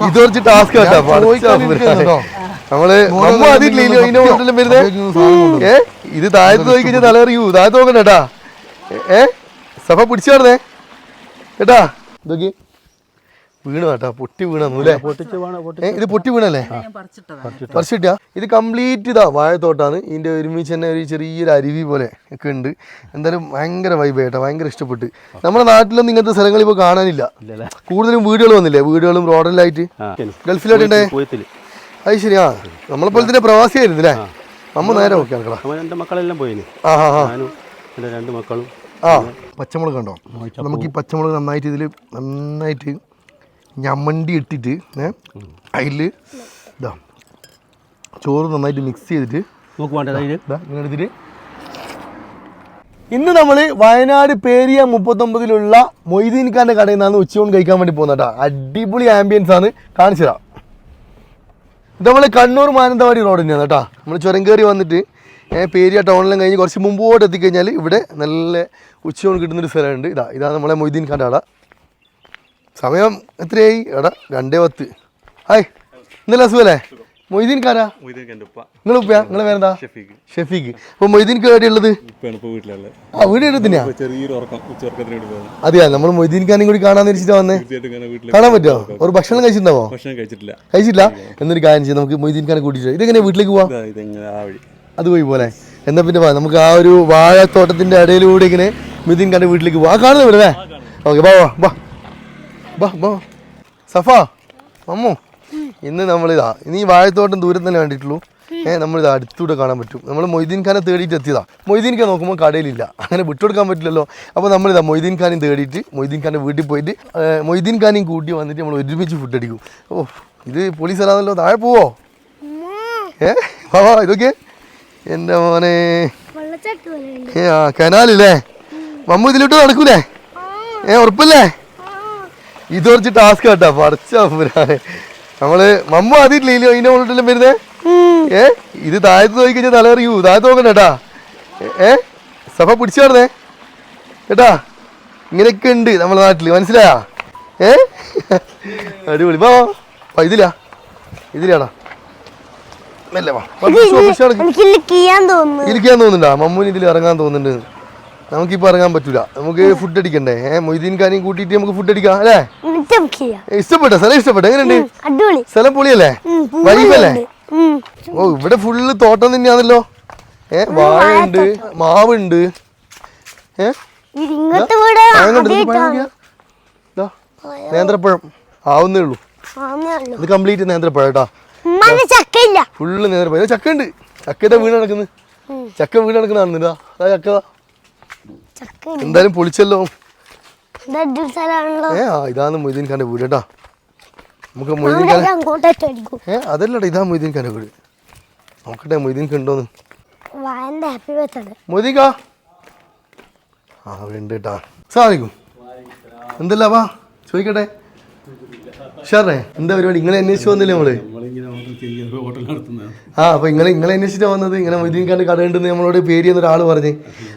ഇത് കുറച്ച് ടാസ്ക്? നമ്മൾ നമ്മ അതില്ലല്ലോ ഇതിന്റെ വരുന്നത് ഏ? ഇത് താഴത്ത് പോയി കഴിഞ്ഞാൽ തലറിയൂ താഴത്ത് നോക്കണ്ട ഏ? സഫ പിടിച്ചു കേട്ടാ? ഇതൊക്കെ വീണു കേട്ടോ പൊട്ടി വീണല്ലേ പൊട്ടിച്ച് വേണം ഇത് പൊട്ടി വീണല്ലേ പറിച്ചിട്ടാ ഇത് കംപ്ലീറ്റ് ഇതാ വാഴത്തോട്ടാണ്. ഇതിന്റെ ഒരുമിച്ച് തന്നെ ഒരു ചെറിയൊരു അരുവി പോലെ ഒക്കെ ഉണ്ട്. എന്തായാലും ഭയങ്കര വൈബ് കേട്ടോ ഭയങ്കര ഇഷ്ടപ്പെട്ട്. നമ്മുടെ നാട്ടിലൊന്നും ഇങ്ങനത്തെ സ്ഥലങ്ങൾ ഇപ്പോൾ കാണാനില്ല. കൂടുതലും വീടുകൾ വന്നില്ലേ? വീടുകളും റോഡെല്ലായിട്ട്? ആ. ഗൾഫിലായിട്ടുണ്ടേ അത് അത് ശരിയാ നമ്മളെപ്പോലെ തന്നെ പ്രവാസിയായിരുന്നു അല്ലേ? നമ്മ നേരെ നോക്കി മക്കളെല്ലാം ആ ആ ആ. രണ്ട് മക്കളും. ആ. പച്ചമുളക് കണ്ടോ? നമുക്ക് ഈ പച്ചമുളക് നന്നായിട്ട് ഇതിൽ നന്നായിട്ട് ഞമ്മണ്ടി ഇട്ടിട്ട് ഏഹ് അതിൽ ഇതാ ചോറ് നന്നായിട്ട് മിക്സ് ചെയ്തിട്ട് ഇങ്ങനെ എടുത്തിട്ട്. ഇന്ന് നമ്മൾ വയനാട് പേരിയ മുപ്പത്തൊമ്പതിലുള്ള മൊയ്തീൻ ഖാന്റെ കടയിൽ നിന്നാണ് ഉച്ചയൂൺ കഴിക്കാൻ വേണ്ടി പോകുന്നത് കേട്ടോ അടിപൊളി ആംബിയൻസ് ആണ്. കാണിച്ചു തരാം. ഇത് നമ്മൾ കണ്ണൂർ മാനന്തവാടി റോഡ് തന്നെയാണ് കേട്ടോ നമ്മൾ ചുരം കയറി വന്നിട്ട് പേരിയ ടൗണിലും കഴിഞ്ഞ് കുറച്ച് മുമ്പോട്ട് എത്തിക്കഴിഞ്ഞാൽ ഇവിടെ നല്ല ഉച്ചയൂൺ കിട്ടുന്നൊരു സ്ഥലമുണ്ട്. ഇതാ ഇതാണ് നമ്മളെ മൊയ്തീൻ ഖാന്റെ കട. സമയം എത്രയായി? എടാ രണ്ടേ പത്ത്. ഹായ്. ഇന്നലെ അസുഖല്ലേ? മൊയ്തീൻ കാരാ നിങ്ങൾ ഉപ്പയാ നിങ്ങൾ പേരെന്താ? ഷെഫീഖ്. അപ്പൊ മൊയ്തീൻക്ക് എവിടെയുള്ളത് ആ വീട് എടുത്തിനാ അതെയാ നമ്മൾ മൊയ്തീൻ ഖാനും കൂടി കാണാൻ തിരിച്ചിട്ട് വന്നേ. കാണാൻ പറ്റുമോ ഒരു ഭക്ഷണം കഴിച്ചിട്ടുണ്ടാവോ? കഴിച്ചിട്ടില്ല. കഴിച്ചില്ല എന്നൊരു കാര്യം ചെയ്യാം നമുക്ക് മൊയ്തീൻ ഖാനെ കൂട്ടിയിട്ട് ഇതെങ്ങനെ വീട്ടിലേക്ക് പോവാം? അത് പോയി പോലെ. എന്നാ പിന്നെ വാ നമുക്ക് ആ ഒരു വാഴത്തോട്ടത്തിന്റെ ഇടയിലൂടെ ഇങ്ങനെ മൊയ്തീൻ ഖാന്റെ വീട്ടിലേക്ക് പോവാം. ആ കാണുന്നു. ഇവിടെ ഓക്കെ ബാ വാ. ബാ സഫ മമ്മു. ഇന്ന് നമ്മളിതാ ഇനി ഈ വാഴത്തോട്ടം ദൂരം തന്നെ കണ്ടിട്ടുള്ളൂ. ഏഹ് നമ്മളിത് അടുത്തൂടെ കാണാൻ പറ്റും. നമ്മൾ മൊയ്തീൻ ഖാനെ തേടിയിട്ട് എത്തിയതാ. മൊയ്തീൻ ഖാൻ നോക്കുമ്പോൾ കടയിലില്ല. അങ്ങനെ വിട്ടുകൊടുക്കാൻ പറ്റില്ലല്ലോ. അപ്പോൾ നമ്മളിതാ മൊയ്തീൻ ഖാനും തേടിയിട്ട് മൊയ്തീൻ ഖാന്റെ വീട്ടിൽ പോയിട്ട് മൊയ്തീൻ ഖാനെയും കൂട്ടി വന്നിട്ട് നമ്മൾ ഒരുമിച്ച് ഫുഡ് അടിക്കും. ഓ ഇത് പോലീസ് അല്ലാന്നല്ലോ താഴെ പോവോ? ഏ വാ ഇതൊക്കെ. എന്റെ മോനെ. ഏ ആ കനാലില്ലേ? മമ്മു ഇതിലോട്ട് നടക്കൂലേ? ഏ ഉറപ്പല്ലേ? ഇത് കുറച്ച് ടാസ്ക് കേട്ടാ പറിച്ച പുരാനെ നമ്മൾ മമ്മ അതില്ലല്ലോ ഇതിന്റെ മുകളിലെല്ലാം വരുന്നേ? ഏ? ഇത് താഴത്ത് നോക്കി കഴിഞ്ഞാൽ തലറിയൂ താഴത്ത് നോക്കണ്ട കേട്ടാ. ഏ? സഭ പിടിച്ചു നടന്നേ. കേട്ടാ? ഇങ്ങനെയൊക്കെ ഉണ്ട് നമ്മുടെ നാട്ടിൽ. മനസ്സിലായാ? ഏ? അടിപൊളി. വാ വാ. ഇതിലാ. ഇതിലാടാ മെല്ലെ വാ. ഇരിക്കാൻ തോന്നുന്നുണ്ടാ? മമ്മൂന് ഇതിൽ ഇറങ്ങാൻ തോന്നുന്നുണ്ട്. നമുക്കിപ്പോൾ ഇറങ്ങാൻ പറ്റൂല. നമുക്ക് ഫുഡ് അടിക്കണ്ടേ? മൊയ്തീൻ കാര്യം കൂട്ടിയിട്ട് നമുക്ക് ഫുഡ് അടിക്കാം അല്ലേ? ഇഷ്ടപ്പെട്ട? സ്ഥലം ഇഷ്ടപ്പെട്ട? എങ്ങനെയുണ്ട്? സ്ഥലം പൊളിയല്ലേ? വൈബല്ലേ? ഓ ഇവിടെ ഫുള്ള് തോട്ടം തന്നെയാണല്ലോ. ഏ വാഴയുണ്ട് മാവുണ്ട്. നേന്ത്രപ്പഴം. ആവുന്നേ ഉള്ളൂ. ഇത് കംപ്ലീറ്റ് നേന്ത്രപ്പഴം കേട്ടാ. ഫുള്ള് നേന്ത്രപ്പഴം. ചക്ക ഉണ്ട് ചക്കയുടെ വീട് നടക്കുന്നത്. ചക്ക വീട് നടക്കുന്നതാണെന്നില്ല ചക്കതാ എന്തായാലും പൊളിച്ചല്ലോ. ഏ ആ ഇതാണ് മൊയ്തീൻ ഖാന്റെ വീട് കേട്ടാ. നമുക്ക് മൊയ്തീൻ ഖാൻ ഏ അതല്ലടാ ഇതാ മൊയ്തീൻ ഖാന്റെ വീട്. നോക്കട്ടെ മൊയ്തീൻ ബർത്ത്ഡേ മൊയ്തീൻ ഖാ. ആ ഉണ്ട് കേട്ടാ. സാധിക്കും എന്തല്ല വാ? ചോദിക്കട്ടെ. ഷാറേ എന്താ പരിപാടി? ഇങ്ങനെ അന്വേഷിച്ചു വന്നില്ലേ നമ്മൾ? ആ അപ്പൊ ഇങ്ങളെ ഇങ്ങളെ അന്വേഷിച്ചാ വന്നത്? ഇങ്ങനെ മൊയ്തീൻ ഖാൻ കട ഉണ്ടെന്ന് നമ്മളോട് പേര് ചെയ്യുന്ന ഒരാൾ പറഞ്ഞ്.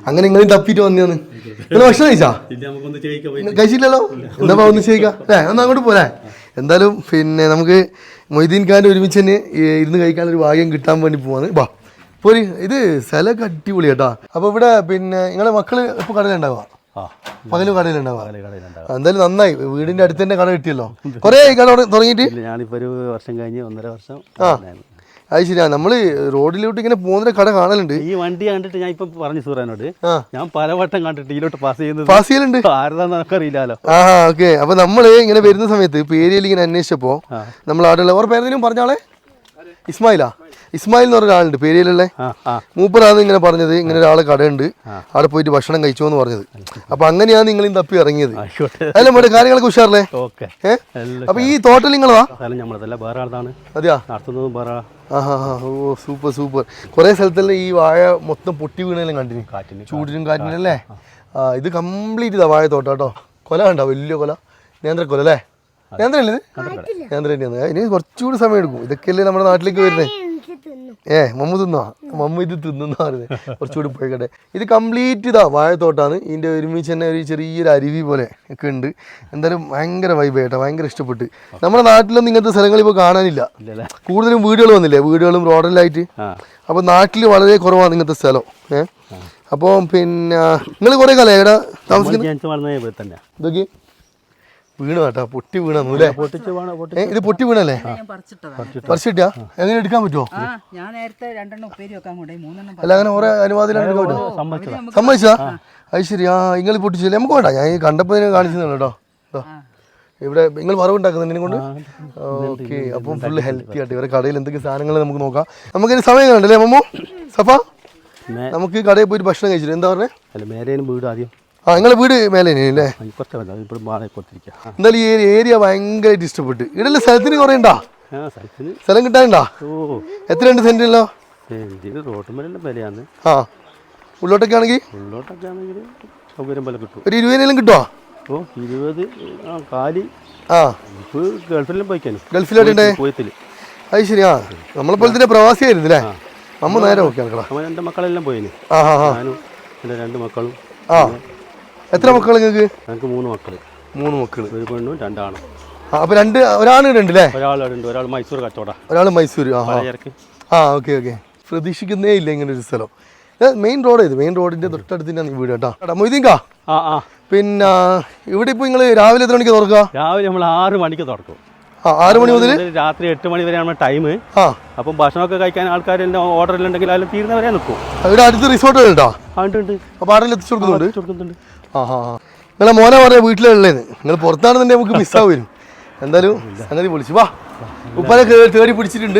അങ്ങനെ നിങ്ങളും തപ്പിട്ട് വന്നു നിങ്ങൾ ഭക്ഷണം കഴിച്ചാ? കഴിച്ചില്ലല്ലോ? എന്നാ ഒന്ന് ചോദിക്കാം. അല്ലേ ഒന്ന് അങ്ങോട്ട് പോരാ. എന്തായാലും പിന്നെ നമുക്ക് മൊയ്തീൻ ഖാന്റെ ഒരുമിച്ച് തന്നെ ഇരുന്ന് കഴിക്കാനൊരു ഭാഗ്യം കിട്ടാൻ വേണ്ടി പോവാണ്. ബാ പോരി. ഇത് സ്ഥലമൊക്കെ അടിപൊളി കേട്ടാ. അപ്പൊ ഇവിടെ പിന്നെ നിങ്ങളെ മക്കൾ ഇപ്പൊ കടയിലുണ്ടാവുക ആ. പകലും കടയിലുണ്ടാവുക എന്തായാലും നന്നായി. വീടിന്റെ അടുത്ത് തന്നെ കട കിട്ടിയല്ലോ. കൊറേ കട തുട- തുടങ്ങിയിട്ട്? ഞാനിപ്പോ ഒരു വർഷം കഴിഞ്ഞ് ഒന്നര വർഷം ആ. അത് ശരിയാ. നമ്മൾ റോഡിലോട്ട് ഇങ്ങനെ പോകുന്ന കട കാണലുണ്ട്. ഈ വണ്ടി കണ്ടിട്ട് ഞാൻ ഇപ്പൊ പറഞ്ഞു സൂറാനോട് ഞാൻ പലവട്ടം കണ്ടിട്ട് ഇതിലോട്ട് പാസ് ചെയ്യുന്നത് പാസ് ചെയ്യലുണ്ട്. ആരതാന്ന് നമുക്കറിയില്ലല്ലോ ആ ഓക്കെ. അപ്പൊ നമ്മൾ ഇങ്ങനെ വരുന്ന സമയത്ത് പേരിയിൽ ഇങ്ങനെ അന്വേഷിച്ചപ്പോ നമ്മൾ അവിടെ ഉള്ള ഓർ പേരെന്തെങ്കിലും പറഞ്ഞാളെ ഇസ്മായിലാ? ഇസ്മായിൽ എന്ന് പറഞ്ഞ ആളുണ്ട്. പേരിയിലുള്ള മൂപ്പരാണ് ഇങ്ങനെ പറഞ്ഞത്. ഇങ്ങനെ ഒരാൾ കടയുണ്ട്. അവിടെ പോയിട്ട് ഭക്ഷണം കഴിച്ചോ എന്ന് പറഞ്ഞത്. അപ്പൊ അങ്ങനെയാണ് നിങ്ങൾ തപ്പി ഇറങ്ങിയത്. അല്ല മേഡം കാര്യങ്ങളൊക്കെ ഉഷാറല്ലേ? അപ്പൊ ഈ തോട്ടൽ നിങ്ങളാ വേറെ അതെയാ? നടത്തുന്നതും വേറെ ഓ സൂപ്പർ സൂപ്പർ. കുറെ സ്ഥലത്തെല്ലാം ഈ വാഴ മൊത്തം പൊട്ടി വീണെല്ലാം കണ്ടിന്? കാറ്റിന്. ചൂടിനും കാറ്റിനല്ലേ ആ ഇത് കംപ്ലീറ്റ് ഇതാ വാഴ തോട്ടം കേട്ടോ. കൊല കണ്ടോ? വലിയ കൊല. നേന്ത്രക്കൊല അല്ലേ? നേന്ത്രല്ലേ ഇത്? നേന്ത്ര തന്നെയാണ് ഇനി കുറച്ചുകൂടി സമയം എടുക്കും. ഇതൊക്കെയല്ലേ നമ്മുടെ നാട്ടിലേക്ക് വരുന്നത്? ഏ മമ്മു തിന്നോ? മമ്മു ഇത് തിന്നുന്ന പറയുന്നത് കുറച്ചുകൂടി പോയിക്കട്ടെ. ഇത് കംപ്ലീറ്റ് ഇതാ വാഴത്തോട്ടാണ്. ഇതിന്റെ ഒരുമിച്ച് തന്നെ ഒരു ചെറിയൊരു അരുവി പോലെ ഒക്കെ ഉണ്ട്. എന്തായാലും ഭയങ്കര വൈബ് കേട്ടോ ഭയങ്കര ഇഷ്ടപ്പെട്ട്. നമ്മുടെ നാട്ടിലൊന്നും ഇങ്ങനത്തെ സ്ഥലങ്ങൾ ഇപ്പോൾ കാണാനില്ല കൂടുതലും വീടുകൾ വന്നില്ലേ? വീടുകളും റോഡലായിട്ട്. അപ്പൊ അപ്പോൾ നാട്ടിൽ വളരെ കുറവാണ് ഇങ്ങനത്തെ സ്ഥലം. ഏഹ് അപ്പോൾ പിന്നെ നിങ്ങൾ കുറേ കാലം എവിടെ താമസിക്കുന്നത് ജനിച്ച് വളർന്ന ഇവിടെ തന്നെ ഇതൊക്കെ വീണ് കേട്ടോ പൊട്ടി വീണു അല്ലേ? പൊട്ടിച്ച് വേണം പൊട്ടി ഇത് പൊട്ടി വീണല്ലേ? പറിച്ചിട്ടാ. എങ്ങനെ എടുക്കാൻ പറ്റുമോ ഞാൻ നേരത്തെ രണ്ടെണ്ണം ഉപ്പേരി വെക്കാൻ കൊണ്ടേ മൂന്നെണ്ണം അല്ല അങ്ങനെ ഓരോ അനുവാദം സമ്മതിച്ചാ അത് ശരി ആ നിങ്ങൾ പൊട്ടിച്ചില്ലേ നമുക്ക് വേണ്ട ഞാൻ ഈ കണ്ടപ്പോൾ ഇതിനെ കാണിച്ചതാണ് കേട്ടോ. ഇവിടെ നിങ്ങൾ വറവുണ്ടാക്കുന്നതിനെ കൊണ്ട്? ഓക്കെ അപ്പം ഫുള്ള് ഹെൽത്തി ആയിട്ട് ഇവരെ കടയിൽ എന്തൊക്കെ സാധനങ്ങൾ നമുക്ക് നോക്കാം. നമുക്കിനി സമയം കണ്ടല്ലേ മമ്മോ സഫ? നമുക്ക് കടയിൽ പോയിട്ട് ഭക്ഷണം കഴിച്ചിട്ട് എന്താ പറഞ്ഞേ? അല്ല വീട് ആദ്യം. ആ നിങ്ങളെ വീട് മേലെ അല്ലേ ആ, കുറച്ച് കൊടുത്തിരിക്കുക ആ. ഈ ഏരിയ ഭയങ്കരമായിട്ട് ഇഷ്ടപ്പെട്ട് ഇവിടെ സ്ഥലത്തിന് കുറേ ഉണ്ടാ ആ സ്ഥലം കിട്ടാനുണ്ടാ? എത്ര രണ്ട് സെന്റ് ഉണ്ടോ വിലയാണ്. ആ. ഉള്ളോട്ടൊക്കെ ആണെങ്കിൽ? ഉള്ളോട്ടൊക്കെ ആണെങ്കിൽ സൗകര്യം പോലെ കിട്ടും. ഒരു ഇരുപതിനെല്ലാം കിട്ടുമോ ഓ ഇരുപത് ആ കാലി. ആ. ഇപ്പോൾ ഗൾഫിലെല്ലാം പോയിക്കാനും ഗൾഫിലോട്ടുണ്ടേ പോയത്തിൽ അത് ശരിയാ നമ്മളെപ്പോലെ തന്നെ പ്രവാസിയായിരുന്നു അല്ലേ? നമ്മൾ നേരെ നോക്കിയാണ് എന്റെ മക്കളെല്ലാം പോയിന്. ആ ആ ആ. ഞാനും എന്റെ രണ്ട് മക്കളും. ആ. എത്ര മക്കൾ നിങ്ങൾക്ക് ഞങ്ങൾക്ക് മൂന്ന് മക്കൾ മൂന്ന് മക്കൾ ഒരു പെണ്ണും രണ്ടാണും. ആ അപ്പോൾ രണ്ട് ഒരാൾ ഇവിടെ ഉണ്ട് അല്ലേ ഒരാളുണ്ട് ഒരാൾ മൈസൂർ കച്ചവട. ഒരാൾ മൈസൂർ ആ ആ ഓക്കെ ഓക്കെ. പ്രതീക്ഷിക്കുന്നേ ഇല്ല ഇങ്ങനെ ഒരു സ്ഥലം. മെയിൻ റോഡ് ഇത് മെയിൻ റോഡിന്റെ തൊട്ടടുത്ത് തന്നെയാണ് ഈ വീട് കേട്ടോ. മൊയ്തീങ്കാ പിന്നെ ഇവിടെ ഇപ്പൊ നിങ്ങൾ രാവിലെ എത്ര മണിക്ക് തുറക്കുക രാവിലെ നമ്മൾ ആറ് മണിക്ക് തുറക്കും. ആറ് മണി മുതൽ രാത്രി എട്ട് മണി വരെയാണ് ടൈം ആ. അപ്പം ഭക്ഷണമൊക്കെ കഴിക്കാൻ ആൾക്കാരെല്ലാം ഓർഡർ ഉണ്ടെങ്കിൽ അതിൽ തീരുന്നവരെ നിൽക്കും ഇവിടെ അടുത്ത് റിസോർട്ടുകൾ ഉണ്ടോ ഉണ്ട്. ഉണ്ട് അപ്പോൾ എത്തിച്ചു കൊടുക്കുന്നുണ്ട്? കൊടുക്കുന്നുണ്ട്. നിങ്ങളെ മോനെ പറഞ്ഞ വീട്ടിലുള്ളേന്ന്. നിങ്ങൾ പുറത്താണെന്നുണ്ടെങ്കിൽ നമുക്ക് മിസ്സാവ് വരും. എന്തായാലും സംഗതി പൊളിച്ചു. വാ. ഉപ്പാനെ തേടി പിടിച്ചിട്ടുണ്ട്.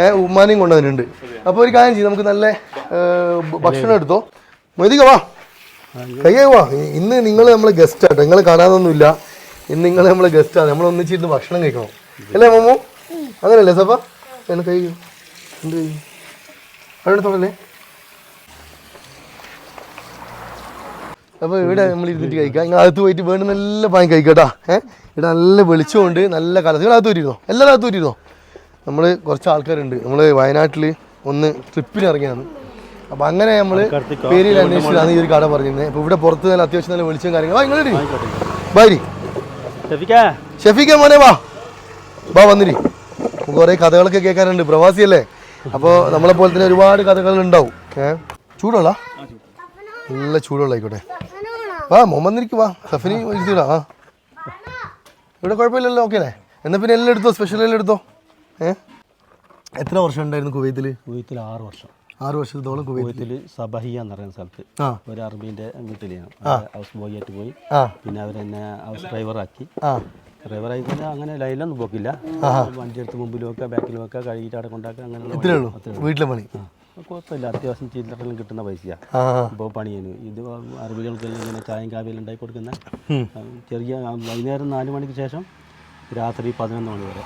ഏഹ് ഉമ്മാനെയും കൊണ്ടുവന്നിട്ടുണ്ട്. അപ്പോൾ ഒരു കാര്യം ചെയ്യും. നമുക്ക് നല്ല ഭക്ഷണം എടുത്തോ. മൊയ്തിക വാ. കയ്യേ വാ. ഇന്ന് നിങ്ങൾ നമ്മളെ ഗസ്റ്റ് ആട്ടോ. നിങ്ങൾ കാണാതൊന്നുമില്ല ഇന്ന് നിങ്ങൾ നമ്മളെ ആണ്. നമ്മൾ ഒന്നിച്ചിരുന്ന് ഭക്ഷണം കഴിക്കണം. അല്ലേ മമ്മൂ? അങ്ങനല്ലേ സഫ? എന്നെ കഴിയും എന്ത് കഴിയും അവിടെ തൊടല്ലേ? അപ്പോൾ ഇവിടെ നമ്മൾ ഇരുന്നിട്ട് കഴിക്കാം. നിങ്ങൾ അകത്ത് പോയിട്ട് വേണ്ട നല്ല പായം കഴിക്കട്ടാ ഏഹ് ഇവിടെ നല്ല വെളിച്ചമുണ്ട് നല്ല കാലത്ത് നിങ്ങൾ അകത്ത് വരുന്നോ എല്ലാവരും അകത്ത് വരുന്നോ നമ്മൾ കുറച്ച് ആൾക്കാരുണ്ട്. നമ്മൾ വയനാട്ടിൽ ഒന്ന് ട്രിപ്പിന് ഇറങ്ങിയാണ് അപ്പോൾ അങ്ങനെ നമ്മൾ പേരിൽ അന്വേഷിച്ചാണ് ഈ ഒരു കട പറഞ്ഞിരുന്നത്. അപ്പോൾ ഇവിടെ പുറത്ത് നല്ല അത്യാവശ്യം നല്ല വെളിച്ചം കാര്യങ്ങളും. ആ നിങ്ങൾ ബാരി ഷെഫിക്കാ. മോനെ വാ. വാ വന്നിരി. കുറെ കഥകളൊക്കെ കേൾക്കാനുണ്ട്. പ്രവാസിയല്ലേ? അപ്പോൾ നമ്മളെ പോലെ തന്നെ ഒരുപാട് കഥകൾ ഉണ്ടാവും ഏഹ് ചൂടുള്ള നല്ല ചൂടുള്ള ആയിക്കോട്ടെ വാ മുഹമ്മദിനിക്ക് വാ. സഫിനി ഇരുത്തിടാ ആ. ഇവിടെ കുഴപ്പമില്ലല്ലോ ഓക്കെ അല്ലേ എന്നാൽ പിന്നെ എല്ലാം എടുത്തോ സ്പെഷ്യൽ എല്ലാം എടുത്തോ? ഏ? എത്ര വർഷം ഉണ്ടായിരുന്നു കുവൈത്തിൽ കുവൈത്തിൽ ആറ് വർഷം. ആറ് വർഷത്തോളം കുവൈത്ത് കുവൈത്തിൽ സബഹിയ എന്ന് പറയുന്ന സ്ഥലത്ത്. ഒരു അറബീന്റെ വീട്ടിലാണ് ഹൗസ് ബോയ് ആയിട്ട് പോയി. പിന്നെ അവരെന്നെ ഹൗസ് ഡ്രൈവറാക്കി ആ. ഡ്രൈവറായി പിന്നെ അങ്ങനെ ലൈനിലൊന്നും പോക്കില്ല. വണ്ടി എടുത്ത് മുമ്പിലും വെക്കുക ബാക്കിലും വെക്കുക കഴുകിയിട്ട് അവിടെ കൊണ്ടാക്കുക അങ്ങനെ വീട്ടിലെ പണി. കുഴപ്പമില്ല. അത്യാവശ്യം ചില്ലറെല്ലാം കിട്ടുന്ന പൈസയാണ് ആ. ഇപ്പോൾ പണിയാണ് ഇത് അറബികൾക്കെല്ലാം ഇങ്ങനെ ചായയും കാവ്യം ഉണ്ടാക്കി കൊടുക്കുന്ന ചെറിയ വൈകുന്നേരം നാല് മണിക്ക് ശേഷം രാത്രി പതിനൊന്ന് മണി വരെ.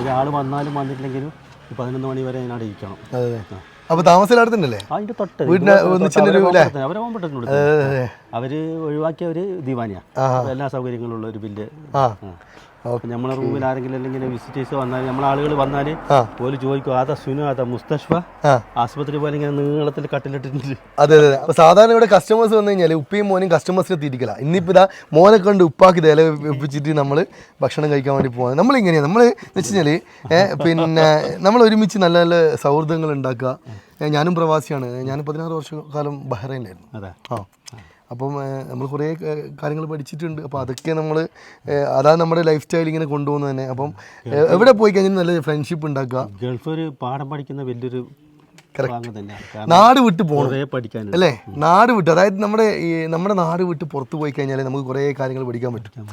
ഒരാൾ വന്നാലും വന്നിട്ടില്ലെങ്കിലും പതിനൊന്ന് മണി വരെ അതിനവിടെ ഇരിക്കണം. അപ്പൊ താമസം അടുത്തുണ്ടല്ലേ? അതിന്റെ തൊട്ട്? അവരെ പോകാൻ അതെ. അതെ ഒഴിവാക്കിയ ഒരു ദിവാനിയാണ് എല്ലാ സൗകര്യങ്ങളും ഉള്ള ഒരു ബില്ല്. നമ്മളെ റൂമിൽ ആരെങ്കിലും അല്ലെങ്കിൽ വിസിറ്റേഴ്സ് വന്നാൽ നമ്മളെ ആളുകൾ വന്നാൽ പോലും ചോദിക്കും അതാ സുനു അതാ മുസ്തഷ്ഫ? ആശുപത്രി പോലെ ഇങ്ങനെ നീളത്തിൽ കട്ടിലിട്ടിട്ടുണ്ട്. അതെ അതെ അപ്പൊ സാധാരണ ഇവിടെ കസ്റ്റമേഴ്സ് വന്നു കഴിഞ്ഞാൽ ഉപ്പയും മോനും കസ്റ്റമേഴ്സിനെ തിരിക്കില്ല ഇന്നിപ്പോ ഇതാ മോനെ കണ്ട് ഉപ്പാക്കി ഇല വെപ്പിച്ചിട്ട് നമ്മൾ ഭക്ഷണം കഴിക്കാൻ വേണ്ടി പോകുന്നത് നമ്മൾ ഇങ്ങനെയാണ് നമ്മൾ വെച്ച് കഴിഞ്ഞാൽ പിന്നെ നമ്മൾ ഒരുമിച്ച് നല്ല നല്ല സൗഹൃദങ്ങൾ ഉണ്ടാക്കുക. ഞാനും പ്രവാസിയാണ്. ഞാൻ പതിനാറ് വർഷക്കാലം ബഹ്റൈനിലായിരുന്നു. അതെ. ആ. അപ്പം നമ്മൾ കുറേ കാര്യങ്ങൾ പഠിച്ചിട്ടുണ്ട്. അപ്പോൾ അതൊക്കെ നമ്മൾ അതാണ് നമ്മുടെ ലൈഫ് സ്റ്റൈൽ ഇങ്ങനെ കൊണ്ടുപോകുന്നത് തന്നെ. അപ്പം എവിടെ പോയി കഴിഞ്ഞാൽ നല്ല ഫ്രണ്ട്ഷിപ്പ് ഉണ്ടാക്കുക. ഗൾഫ് ഒരു പാഠം പഠിക്കുന്ന വലിയൊരു നാട് വിട്ട് പോകണം അല്ലേ? നാട് വിട്ട് അതായത് നമ്മുടെ ഈ നമ്മുടെ നാട് വിട്ട് പുറത്ത് പോയി കഴിഞ്ഞാൽ നമുക്ക് കുറേ കാര്യങ്ങൾ പഠിക്കാൻ പറ്റും.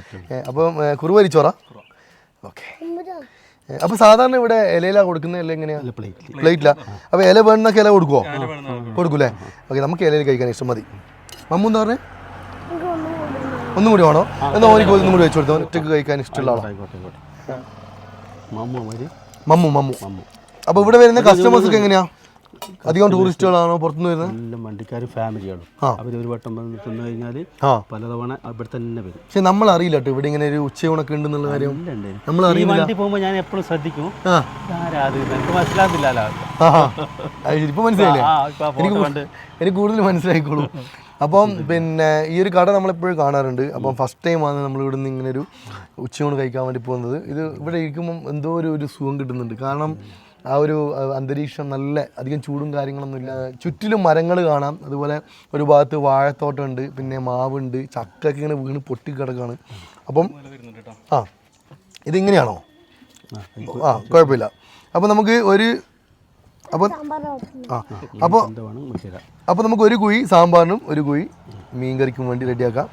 അപ്പം കുറുവരിച്ചോറ? ഓക്കെ. അപ്പൊ സാധാരണ ഇവിടെ ഇലയിലാ കൊടുക്കുന്ന ഇല എങ്ങനെയാ? പ്ലേറ്റിൽ പ്ലേറ്റില്ല അപ്പോൾ ഇല വേണമെന്നൊക്കെ ഇല കൊടുക്കുവോ? കൊടുക്കൂലേ ഓക്കെ നമുക്ക് ഇലയിൽ കഴിക്കാൻ ഇഷ്ടം മതി. മമ്മു എന്താ പറഞ്ഞേ ഒന്നും കൂടി വേണോ? എന്നാ ഓനിക്ക് ഒന്നും കൂടി വെച്ചു കൊടുത്തോ ഒറ്റയ്ക്ക് കഴിക്കാൻ ഇഷ്ടമുള്ള ആളാണ് മമ്മു മമ്മു മമ്മു. അപ്പോൾ ഇവിടെ വരുന്ന കസ്റ്റമേഴ്സ് ഒക്കെ എങ്ങനെയാ? അധികം ടൂറിസ്റ്റുകളാണോ പുറത്തുനിന്ന് വരുന്നത്? എല്ലാം വണ്ടിക്കാരും ഫാമിലിയാണോ അവർ അവർ ഒരു വട്ടം വന്ന് തിന്നു കഴിഞ്ഞാൽ ആ. പലതവണ ഇവിടെ തന്നെ വരും. പക്ഷെ നമ്മൾ അറിയില്ല കേട്ടോ ഇവിടെ ഇങ്ങനെ ഒരു ഉച്ചയൂണൊക്കെ ഉണ്ടെന്നുള്ള കാര്യം. നമ്മൾ വണ്ടി പോകുമ്പോൾ ഞാൻ എപ്പോഴും ശ്രദ്ധിക്കും. എനിക്ക് മനസ്സിലാകുന്നില്ല ഇപ്പൊ മനസ്സിലായില്ലേ? എനിക്ക് കൂടുതൽ മനസ്സിലായിക്കോളൂ. അപ്പം പിന്നെ ഈ ഒരു കട നമ്മളെപ്പോഴും കാണാറുണ്ട്. അപ്പം ഫസ്റ്റ് ടൈം ആണ് നമ്മൾ ഇവിടെ നിന്ന് ഇങ്ങനെ ഒരു ഉച്ചയൂണ് കഴിക്കാൻ വേണ്ടി പോകുന്നത്. ഇത് ഇവിടെ ഇരിക്കുമ്പം എന്തോ ഒരു ഒരു സുഖം കിട്ടുന്നുണ്ട്. കാരണം ആ ഒരു അന്തരീക്ഷം നല്ല അധികം ചൂടും കാര്യങ്ങളൊന്നും ഇല്ല. ചുറ്റിലും മരങ്ങൾ കാണാം. അതുപോലെ ഒരു ഭാഗത്ത് വാഴത്തോട്ടമുണ്ട് പിന്നെ മാവുണ്ട്. ചക്കൊക്കെ ഇങ്ങനെ വീണ് പൊട്ടിക്കിടക്കാണ് അപ്പം ആ ഇതിങ്ങനെയാണോ? ആ കുഴപ്പമില്ല. അപ്പം നമുക്ക് ഒരു അപ്പോൾ ആ അപ്പോൾ അപ്പോൾ നമുക്ക് ഒരു കുഴി സാമ്പാറിനും ഒരു കുഴി മീൻ കറിക്കും വേണ്ടി റെഡിയാക്കാം.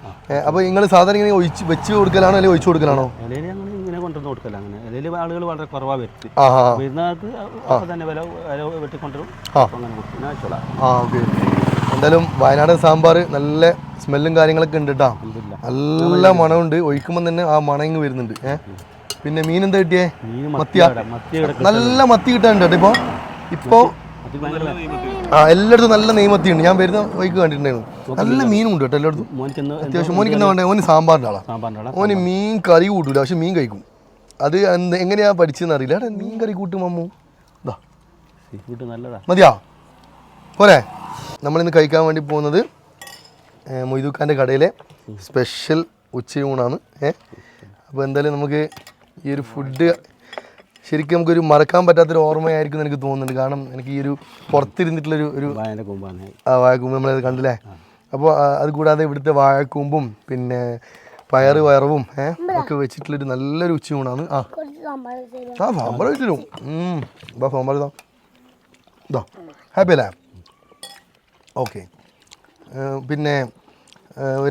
അപ്പോൾ നിങ്ങൾ സാധാരണ ഇങ്ങനെ ഒഴിച്ച് വെച്ച് കൊടുക്കലാണോ അല്ലെങ്കിൽ ഒഴിച്ചു കൊടുക്കലാണോ? ഇങ്ങനെ കൊണ്ടുവന്ന് അങ്ങനെ. ഇലയിൽ ആളുകൾ വളരെ കുറവാണ് വരുത്തി. ആ ആ വരുന്നവർക്ക് അപ്പോൾ തന്നെ വില വില വെട്ടിക്കൊണ്ടുവരും. അപ്പോൾ അങ്ങനെ കൊടുക്കും. ഞാൻ വെച്ചോളാം ആ ഓക്കെ. എന്തായാലും വയനാടൻ സാമ്പാർ നല്ല സ്മെല്ലും കാര്യങ്ങളൊക്കെ ഉണ്ട് കേട്ടോ നല്ല മണമുണ്ട്. ഒഴിക്കുമ്പോൾ തന്നെ ആ മണം ഇങ്ങ് വരുന്നുണ്ട്. ഏഹ് പിന്നെ മീൻ എന്താ കിട്ടിയേ? മത്തിയ? മത്തിയാ? മത്തി മത്തി നല്ല മത്തി കിട്ടാനുണ്ട് കേട്ടോ ഇപ്പോൾ ഇപ്പോൾ അത് ആ എല്ലായിടത്തും നല്ല നെയ്മത്തി ഉണ്ട് ഞാൻ വരുന്ന വൈക്ക് കണ്ടിട്ടുണ്ടായിരുന്നു. നല്ല മീനും ഉണ്ട് കേട്ടോ എല്ലായിടത്തും. അത്യാവശ്യം മോനിക്ക് എന്താ വേണ്ടേ ഓന് സാമ്പാറിന്റെ ആളാ. ഓന് മീൻ കറി കൂട്ടൂല പക്ഷെ മീൻ കഴിക്കും. അത് എന്ത് എങ്ങനെയാ പഠിച്ചതെന്ന് അറിയില്ല. എടാ മീൻ കറി കൂട്ടും അമ്മു ഇതാ മതിയാ? പോരെ. നമ്മളിന്ന് കഴിക്കാൻ വേണ്ടി പോകുന്നത് മൊയ്തുഖാന്റെ കടയിലെ സ്പെഷ്യൽ ഉച്ചയൂണാണ്. ഏ അപ്പോൾ എന്തായാലും നമുക്ക് ഈ ഒരു ഫുഡ് ശരിക്കും നമുക്കൊരു മറക്കാൻ പറ്റാത്തൊരു ഓർമ്മയായിരിക്കും എന്ന് എനിക്ക് തോന്നുന്നുണ്ട്. കാരണം എനിക്ക് ഈ ഒരു പുറത്തിരുന്നിട്ടുള്ളൊരു ഒരു വായന കൊമ്പാണ്. ആ വാഴക്കൂമ്പ് നമ്മളത് കണ്ടില്ലേ? അപ്പോൾ അത് കൂടാതെ ഇവിടുത്തെ വാഴക്കൂമ്പും പിന്നെ പയറ് വയറവും ഏഹ് ഒക്കെ വെച്ചിട്ടുള്ളൊരു നല്ലൊരു ഉച്ചയൂണാണ് ആ. ആ സാമ്പാർ വെച്ചിരും ഇതാ സാമ്പാർ ഇതാ. ഇതാ. ഹാപ്പി അല്ലേ? ഓക്കെ പിന്നെ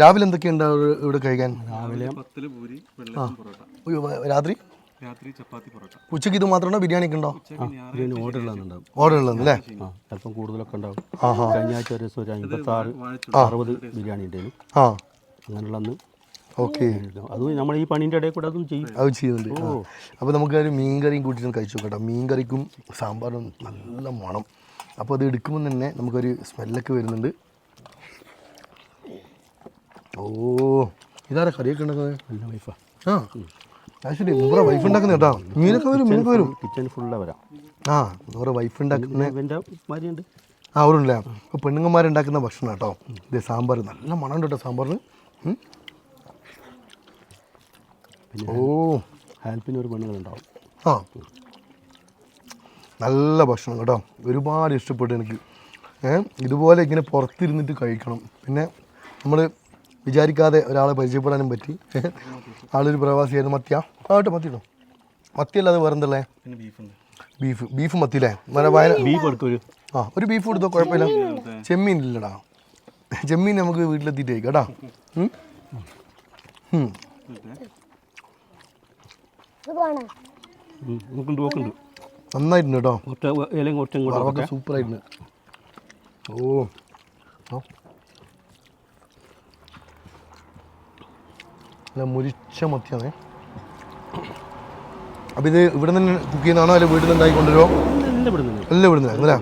രാവിലെ എന്തൊക്കെയുണ്ട് അവിടെ- ഇവിടെ കഴിക്കാൻ? രാവിലെ പത്തിൽ പൂരി വെള്ളപ്പം പൊറോട്ട. ഉയ്യോ, രാത്രി? രാത്രി ചപ്പാത്തി പൊറോട്ട. ഉച്ചയ്ക്ക് ഇത് മാത്രമാണോ ബിരിയാണി ഒക്കെ ഉണ്ടോ? ബിരിയാണി ഓർഡർ ഉള്ളതുണ്ടാവും ഓർഡർ ഉള്ളത് അല്ലേ ആ ചിലപ്പം കൂടുതലൊക്കെ ഉണ്ടാവും. കഴിഞ്ഞ ആഴ്ച ഒരു ദിവസം ഒരു അമ്പത്താറ് അറുപത് ബിരിയാണി ഉണ്ടായിരുന്നു ആ. അങ്ങനെയുള്ള അന്ന് ഓക്കെ. അത് നമ്മൾ ഈ പണീന്റെ ഇടയിൽ കൂടെ അതും ചെയ്യും. അത് ചെയ്യുന്നുണ്ട്. അപ്പോൾ നമുക്ക് ഒരു മീൻ കറിയും കൂട്ടിയിട്ട് കഴിച്ചു നോക്കട്ടെ. മീൻ കറിക്കും സാമ്പാറും നല്ല മണം. അപ്പോൾ അത് എടുക്കുമ്പോൾ തന്നെ നമുക്കൊരു സ്മെല്ലൊക്കെ വരുന്നുണ്ട്. ഓ. ഇതാരാ കറിയൊക്കെ ഉണ്ടാക്കുന്നത്? നല്ല വൈഫാ. ആ. ആക്ച്വലി നൂറെ വൈഫ് ഉണ്ടാക്കുന്ന കേട്ടോ മീനൊക്കെ വരും മീനൊക്കെ വരും. കിച്ചൺ ഫുള്ള് വരാം ആ നൂറെ വൈഫ് ഉണ്ടാക്കുന്ന ഭാര്യയുണ്ട് ആ അവരുണ്ടല്ലേ അപ്പോൾ പെണ്ണുങ്ങന്മാരുണ്ടാക്കുന്ന ഭക്ഷണം കേട്ടോ. ഇത് സാമ്പാർ നല്ല മണം ഉണ്ട് കേട്ടോ സാമ്പാറിന്. ഓ. ഹെൽപ്പിന് ഒരു പെണ്ണുങ്ങളുണ്ടാവും. ആ. നല്ല ഭക്ഷണം കേട്ടോ. ഒരുപാട് ഇഷ്ടപ്പെട്ടു എനിക്ക്. ഇതുപോലെ ഇങ്ങനെ പുറത്തിരുന്നിട്ട് കഴിക്കണം. പിന്നെ നമ്മൾ വിചാരിക്കാതെ ഒരാളെ പരിചയപ്പെടാനും പറ്റി. ആളൊരു പ്രവാസിയായിരുന്നു മത്തിയ. ആ മത്തിട്ടോ മത്തി കേട്ടോ മത്തിയല്ലാതെ വേറെ എന്തല്ലേ ബീഫ്. ബീഫ് മത്തിയില്ലേ? ബീഫ് ആ ഒരു ബീഫ് കൊടുത്തോ കുഴപ്പമില്ല. ചെമ്മീൻ ഇല്ലടാ. ചെമ്മീൻ നമുക്ക് വീട്ടിലെത്തിയിട്ട് കേട്ടാ? നന്നായിട്ടുണ്ട് കേട്ടോ. സൂപ്പറായിട്ടുണ്ട്. ഓ. നല്ല മുരിച്ച മത്തിയാണ്. അപ്പം ഇത് ഇവിടെ നിന്ന് കുക്ക് ചെയ്യുന്നതാണോ? അല്ലെ ഉണ്ടാക്കി കൊണ്ടുവരുമോ എല്ലാം ഇവിടുന്ന് എല്ലാം ഇവിടെ നിന്ന് അല്ലേ?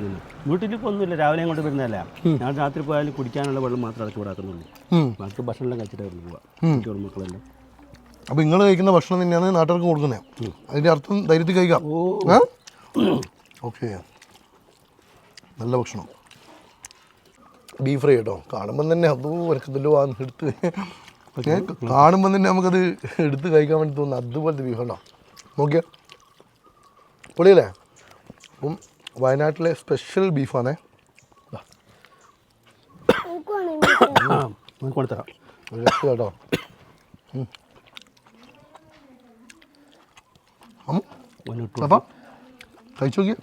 വീട്ടിൽ ഒന്നുമില്ല രാവിലെ അങ്ങോട്ട് വരുന്നതല്ല. ഞാൻ രാത്രി പോയാലും കുടിക്കാനുള്ള വെള്ളം മാത്രം അടച്ചു കൂടാക്കുന്നുള്ളൂ. ബാക്കി ഭക്ഷണമെല്ലാം കഴിച്ചിട്ട് വരുന്നു പോവാം മക്കളെല്ലാം അപ്പോൾ നിങ്ങൾ കഴിക്കുന്ന ഭക്ഷണം തന്നെയാണ് നാട്ടുകാർക്ക് കൊടുക്കുന്നത് അതിന്റെ അർത്ഥം ധൈര്യത്തിൽ കഴിക്കാം. ഓക്കെ നല്ല ഭക്ഷണം. ബീഫ് ഫ്രൈ കേട്ടോ. കാണുമ്പം തന്നെ അതോ വരക്കത്തല്ലോ ആ എടുത്ത് ഏ, കാണുമ്പം തന്നെ നമുക്കത് എടുത്ത് കഴിക്കാൻ വേണ്ടി തോന്നുന്നു അതുപോലത്തെ ബീഫ് ഉണ്ടോ? നോക്കിയ. പൊളിയല്ലേ? അപ്പം വയനാട്ടിലെ സ്പെഷ്യൽ ബീഫാണേ കൊടുത്തരാം. കേട്ടോ. അപ്പം കഴിച്ചു നോക്കിയ.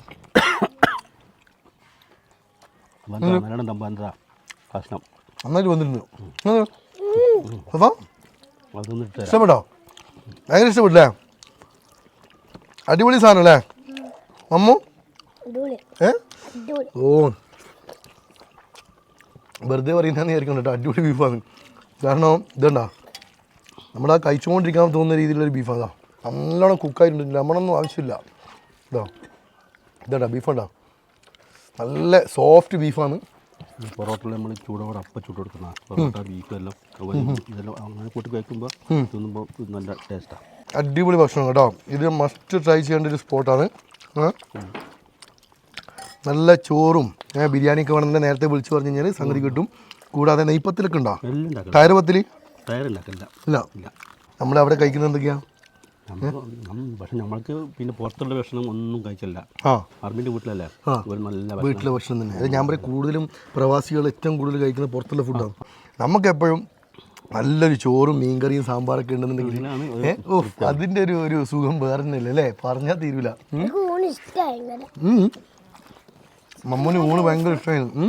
നന്നായിട്ട് വന്നിട്ടുണ്ട് അപ്പം ഇഷ്ടപ്പെട്ടോ? ഭയങ്കര ഇഷ്ടപ്പെട്ടില്ലേ? അടിപൊളി സാധനം അല്ലേ? മമ്മു? ഏ? ഓ. വെറുതെ പറയുന്നതെന്ന് വിചാരിക്കണം കേട്ടോ. അടിപൊളി ബീഫാണ്. കാരണം ഇതുണ്ടോ? നമ്മളാ കഴിച്ചുകൊണ്ടിരിക്കാൻ തോന്നുന്ന രീതിയിലുള്ള ബീഫാണ് നല്ലോണം കുക്കായിട്ടുണ്ട് ലമണൊന്നും ആവശ്യമില്ല. ഇതോ. ഇതാ ബീഫുണ്ടോ? നല്ല സോഫ്റ്റ് ബീഫാണ്. പൊറോട്ടയിൽ നമ്മൾ ചൂടോടെ അപ്പം ചൂട് കൊടുക്കുന്ന പൊറോട്ട ബീഫ് എല്ലാം ഇതെല്ലാം അങ്ങനെ കൂട്ടി കഴിക്കുമ്പോൾ തിന്നുമ്പോൾ നല്ല ടേസ്റ്റാണ് അടിപൊളി ഭക്ഷണം കേട്ടോ. ഇത് മസ്റ്റ് ട്രൈ ചെയ്യേണ്ട ഒരു സ്പോട്ടാണ് നല്ല ചോറും ബിരിയാണി ഒക്കെ വേണമെങ്കിൽ നേരത്തെ വിളിച്ചു പറഞ്ഞു കഴിഞ്ഞാൽ സംഗതി കിട്ടും. കൂടാതെ നെയ്പ്പത്തിലൊക്കെ ഉണ്ടോ? ടയർ പത്തിൽ ടയറുണ്ടാക്കില്ല ഇല്ല. ഇല്ല. നമ്മൾ അവിടെ കഴിക്കുന്നത് എന്തൊക്കെയാ? നമ്മൾ പക്ഷെ നമ്മൾക്ക് പിന്നെ പുറത്തുള്ള ഭക്ഷണം ഒന്നും കഴിച്ചില്ല. അർമിന്റെ വീട്ടിലല്ലേ? ഒരു നല്ല വീട്ടിലെ ഭക്ഷണം തന്നെ. അത് ഞാൻ പറയും കൂടുതലും പ്രവാസികൾ ഏറ്റവും കൂടുതൽ കഴിക്കുന്ന പുറത്തുള്ള ഫുഡാണ് നമുക്ക് എപ്പോഴും നല്ലൊരു ചോറും മീൻകറിയും സാമ്പാറൊക്കെ ഉണ്ടെന്നുണ്ടെങ്കിൽ ഓ അതിന്റെ ഒരു ഒരു സുഖം വേറെ തന്നെ ഇല്ല അല്ലേ? പറഞ്ഞാൽ തീരൂല. മമ്മൂന് ഊണ് ഭയങ്കര ഇഷ്ടമായിരുന്നു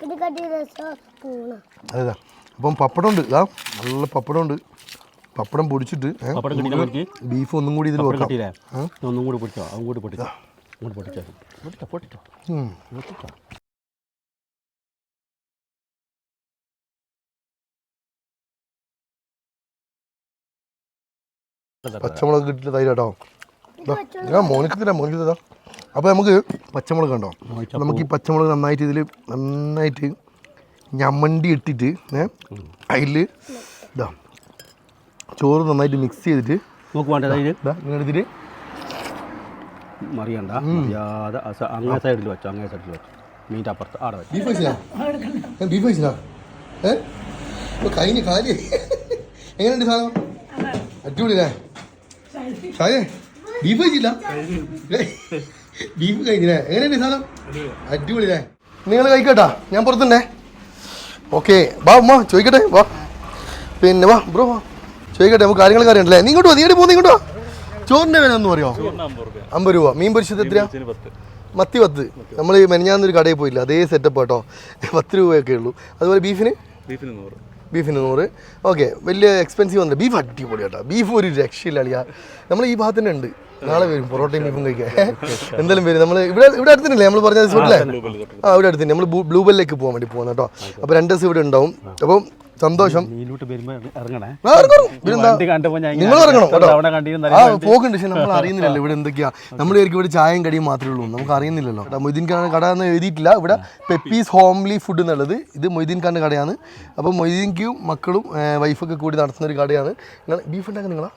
അതെ കട്ടി രസം ഊണ് അതെതാ അപ്പം പപ്പടം ഉണ്ട്. ഇതാ നല്ല പപ്പടം ഉണ്ട്. പപ്പടം പൊടിച്ചിട്ട് പപ്പടം കിട്ടിയില്ല നമുക്ക് ബീഫ് ഒന്നും കൂടി ഇതിൽ പപ്പടം കിട്ടിയില്ലേ? ഒന്നും കൂടി പൊടിച്ചോ? അതും കൂടി പൊട്ടിച്ചോ അങ്ങോട്ട് പൊട്ടിച്ചോ പൊട്ടിച്ചോ പൊട്ടിച്ചോ. പൊട്ടിച്ചോ പച്ചമുളക് കിട്ടില്ല തൈര് കേട്ടോ. ദാ, ഞാൻ മോനിക്കത്തില്ല മോനിക്കത്തില്ല മോനിക്ക് അപ്പോൾ നമുക്ക് പച്ചമുളക് കണ്ടോ? നമുക്ക് ഈ പച്ചമുളക് നന്നായിട്ട് ഇതിൽ നന്നായിട്ട് ഞമ്മണ്ടി ഇട്ടിട്ട് ഏ അതിൽ ഇതാ ചോറ് നന്നായിട്ട് മിക്സ് ചെയ്തിട്ട് നമുക്ക് വേണ്ട ഇങ്ങനെ എടുത്തിട്ട് മറിയണ്ട. മറിയാതെ അങ്ങേ സൈഡിൽ വെച്ചോ അങ്ങേ സൈഡിൽ വെച്ചോ. മീന്റെ അപ്പുറത്ത് ആടെ വെച്ചോ. ബീഫ് കഴിച്ചില്ല ബീഫ് കഴിച്ചില്ല ഏ? കഴിഞ്ഞ എങ്ങനെയുണ്ട് സാധനം? അടിപൊളിയല്ലേ? ഷായേ ബീഫ് കഴിച്ചില്ല ബീഫ് കഴിച്ചില്ലേ എങ്ങനെയുണ്ട് സാധനം? അടിപൊളിയല്ലേ? നിങ്ങൾ കഴിക്കട്ടാ. ഞാൻ പുറത്തുണ്ടേ. ഓക്കെ വാ ഉമ്മ ചോദിക്കട്ടെ വാ. പിന്നെ വാ ബ്രോ വാ. ചോദിക്കട്ടെ നമുക്ക് കാര്യങ്ങളൊക്കെ അറിയണ്ടല്ലേ നീ ഇങ്ങോട്ട് നീ പോകുന്ന പോകുന്നു ചോറിന്റെ വില എന്ന് പറയോ അമ്പത് രൂപ. മീൻ പൊരിച്ചത് എത്രയാ? മത്തി പത്ത്. നമ്മൾ മെനഞ്ഞാന്നൊരു കടയിൽ പോയില്ല. അതേ സെറ്റപ്പ് കേട്ടോ പത്ത് രൂപയൊക്കെ ഉള്ളൂ. അതുപോലെ ബീഫിന്? ബീഫിന് നൂറ്. ബീഫിന് നൂറ്. ഓക്കെ. വലിയ എക്സ്പെൻസീവ് വന്നില്ല ബീഫ് അടിപൊളി കേട്ടോ ബീഫ് ഒരു രക്ഷയില്ല അളിയാ. നമ്മൾ ഈ ഭാഗത്ത് തന്നെ ഉണ്ട്. നാളെ വരും. പൊറോട്ടയും ബീഫും കഴിക്കാൻ. എന്തായാലും വരും. നമ്മൾ ഇവിടെ ഇവിടെ അടുത്തല്ലേ നമ്മൾ പറഞ്ഞ സ്പോട്ടില്ലേ ആ ഇവിടെ അടുത്തന്നെ നമ്മൾ ബ്ലൂ ബെല്ലിലേക്ക് പോകാൻ വേണ്ടി പോകുന്നു കേട്ടോ അപ്പോൾ രണ്ട് ദിവസം ഇവിടെ ഉണ്ടാവും. അപ്പം സന്തോഷം. നിങ്ങൾ ഇറങ്ങണം ആ പോകുന്നുണ്ട് പക്ഷെ നമ്മൾ അറിയുന്നില്ലല്ലോ ഇവിടെ എന്തൊക്കെയാ. നമ്മൾ ശരിക്കും ഇവിടെ ചായയും കടിയും മാത്രമേ ഉള്ളൂ. നമുക്ക് അറിയുന്നില്ലല്ലോ. മൊയ്തീൻ ഖാൻ കട എന്ന് എഴുതിയിട്ടില്ല. ഇവിടെ പെപ്പീസ് ഹോംലി ഫുഡ് എന്നുള്ളത്. ഇത് മൊയ്തീൻ ഖാന്റെ കടയാണ്. അപ്പോൾ മൊയ്തീൻക്കും മക്കളും വൈഫൊക്കെ കൂടി നടത്തുന്ന ഒരു കടയാണ്. നിങ്ങൾ ബീഫ് ഉണ്ടാക്കുക നിങ്ങളാ?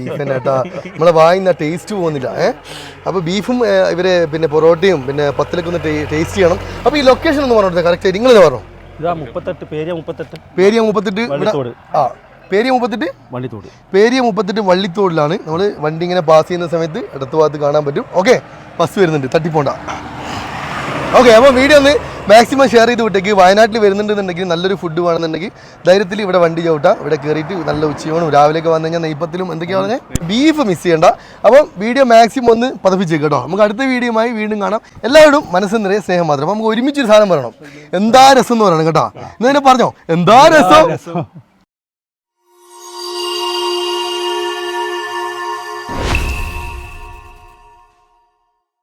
ബീഫ് തന്നെ കേട്ടാ. നമ്മളെ വായിന്ന ടേസ്റ്റ് പോകുന്നില്ല ഏഹ് അപ്പോൾ ബീഫും ഇവർ പിന്നെ പൊറോട്ടയും പിന്നെ പത്തിലൊക്കെ ഒന്ന് ടേസ്റ്റ് ചെയ്യണം. അപ്പോൾ ഈ ലൊക്കേഷൻ ഒന്ന് പറഞ്ഞു കറക്റ്റ് ആയിട്ട്. നിങ്ങൾ പറഞ്ഞു? ഇതാ മുപ്പത്തെട്ട് പേരിയ മുപ്പത്തെട്ട്. പേരിയ മുപ്പത്തെട്ട് വള്ളിത്തോട്. ആ പേരിയ മുപ്പത്തെട്ട്? വള്ളിത്തോട്. പേരിയ മുപ്പത്തെട്ട് വള്ളിത്തോടിലാണ്. നമ്മൾ വണ്ടി ഇങ്ങനെ പാസ് ചെയ്യുന്ന സമയത്ത് ഇടത്തുഭാഗത്ത് കാണാൻ പറ്റും. ഓക്കെ ബസ് വരുന്നുണ്ട്. തട്ടിപ്പോണ്ട. ഓക്കെ അപ്പോൾ വീഡിയോ ഒന്ന് മാക്സിമം ഷെയർ ചെയ്ത് വിട്ടേക്ക്. വയനാട്ടിൽ വരുന്നുണ്ടെന്നുണ്ടെങ്കിൽ നല്ലൊരു ഫുഡ് വേണമെന്നുണ്ടെങ്കിൽ ധൈര്യത്തിൽ ഇവിടെ വണ്ടി ചവിട്ടാം. ഇവിടെ കയറിയിട്ട് നല്ല ഉച്ചയോണം രാവിലെയൊക്കെ വന്നു കഴിഞ്ഞാൽ നെയ്പ്പത്തിലും എന്തൊക്കെയാണ് പറഞ്ഞാൽ ബീഫ് മിസ് ചെയ്യണ്ട. അപ്പോൾ വീഡിയോ മാക്സിമം ഒന്ന് പതപ്പിച്ചേക്ക് കേട്ടോ. നമുക്ക് അടുത്ത വീഡിയോയുമായി വീണ്ടും കാണാം. എല്ലാവരും മനസ്സ് നിറയെ സ്നേഹം മാത്രം. നമുക്ക് ഒരുമിച്ചൊരു സാധനം പറയണം. എന്താ രസം എന്ന് പറയണം കേട്ടോ. ഇന്ന് പറഞ്ഞോ. എന്താ രസം?